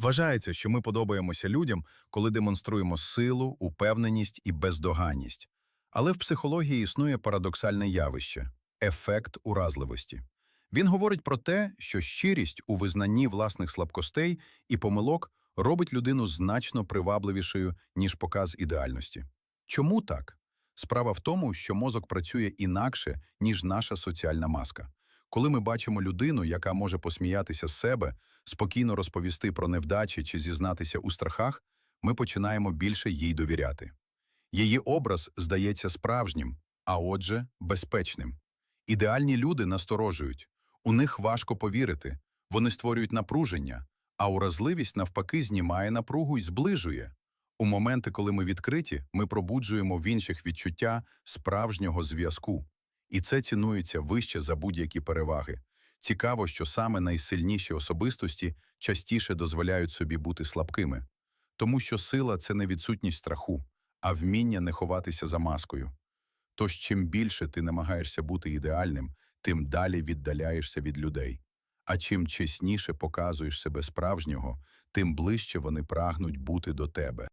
Вважається, що ми подобаємося людям, коли демонструємо силу, упевненість і бездоганність. Але в психології існує парадоксальне явище ефект уразливості. Він говорить про те, що щирість у визнанні власних слабкостей і помилок робить людину значно привабливішою, ніж показ ідеальності. Чому так? Справа в тому, що мозок працює інакше, ніж наша соціальна маска. Коли ми бачимо людину, яка може посміятися з себе, спокійно розповісти про невдачі чи зізнатися у страхах, ми починаємо більше їй довіряти. Її образ здається справжнім, а отже, безпечним. Ідеальні люди насторожують, у них важко повірити, вони створюють напруження, а уразливість навпаки знімає напругу і зближує. У моменти, коли ми відкриті, ми пробуджуємо в інших відчуття справжнього зв'язку. І це цінується вище за будь-які переваги. Цікаво, що саме найсильніші особистості частіше дозволяють собі бути слабкими. Тому що сила – це не відсутність страху, а вміння не ховатися за маскою. Тож чим більше ти намагаєшся бути ідеальним, тим далі віддаляєшся від людей. А чим чесніше показуєш себе справжнього, тим ближче вони прагнуть бути до тебе.